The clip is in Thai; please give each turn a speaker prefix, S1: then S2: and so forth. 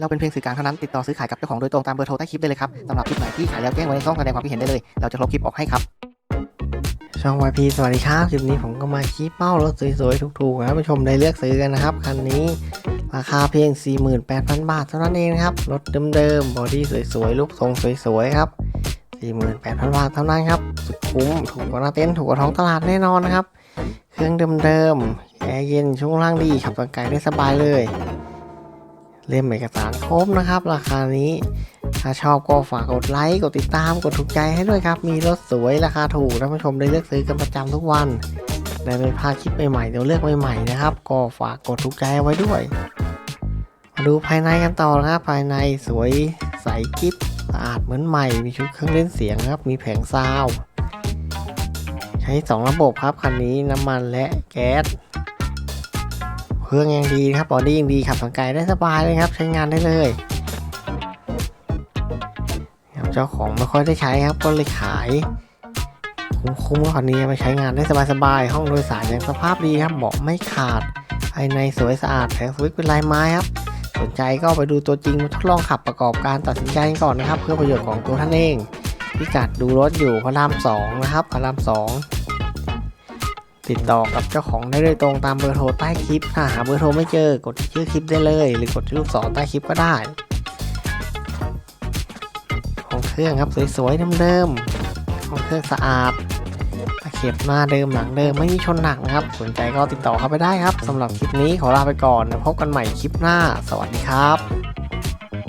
S1: เราเป็นเพียงสื่อกลางเท่านั้นติดต่อซื้อขายกับเจ้าของโดยตรงตามเบอร์โทรใต้คลิปได้เลยครับสำหรับคลิปไหนที่ขายแล้วแจ้งไว้ในช่องแสดงความคิดเห็นได้เลย เราจะลบคลิปออกให้ครับ
S2: ช่อง YP สวัสดีครับ คลิปนี้ผมก็มาชี้เป้ารถสวยๆ ถูกๆนะผู้ชมได้เลือกซื้อกันนะครับ คันนี้ราคาเพียง 48,000 บาทเท่านั้นเองครับ รถเดิมๆ บอดี้สวยๆ รูปทรงสวยๆ ครับ 48,000 บาทเท่านั้นครับ สุดคุ้ม ถูกกว่าหน้าเต็นท์ถูกกว่าท้องตลาดแน่นอนนะครับ เครื่องเดิมๆ แอร์เย็นช่วงล่างดีขับไกลได้สบายเลย เล่มเอกสารครบนะครับ ราคานี้ ถ้าชอบก็ฝากกดไลค์ กดติดตาม กดถูกใจให้ด้วยครับ มีรถสวยราคาถูกท่านผู้ชมได้เลือกซื้อกันประจำทุกวัน ได้ไม่พลาดคลิปใหม่ๆเดี๋ยวเลือกใหม่ๆนะครับ ก็ฝากกดถูกใจไว้ด้วย มาดูภายในกันต่อนะครับภายในสวยใสกิ๊บสะอาดเหมือนใหม่ มีชุดเครื่องเล่นเสียงครับ มีแผงซาวใช้ 2 ระบบครับคันนี้น้ำมันและแก๊ส เครื่องยังดีนะครับบอดี้ยังดีขับทางไกได้สบายเลยครับ ใช้งานได้เลยครับเจ้าของไม่ค่อยได้ใช้ครับก็เลยขาย คุ้มๆคันนี้ไปใช้งานได้สบายๆห้องโดยสารยังสภาพดีครับเบาะไม่ขาด ภายในสวยสะอาดแผงสวิตเป็นลายไม้ครับสนใจก็ไปดูตัวจริงมาทดลองขับประกอบการตัดสินใจก่อนนะครับ เพื่อประโยชน์ของตัวท่านเองพิกัดดูรถอยู่พระรามสองนะครับพระรามสอง ติดต่อกับเจ้าของได้โดยตรงตามเบอร์โทรใต้คลิป ถ้าหาเบอร์โทรไม่เจอกดที่ชื่อคลิปได้เลย หรือกดที่ลูกศรใต้คลิปก็ได้ห้องเครื่องครับสวยๆเดิมๆห้องเครื่องสะอาดตะเข็บหน้าเดิมหลังเดิมไม่มีชนหนักนะครับ สนใจก็ติดต่อเข้าไปได้ครับสำหรับคลิปนี้ขอลาไปก่อนพบกันใหม่คลิปหน้า สวัสดีครับ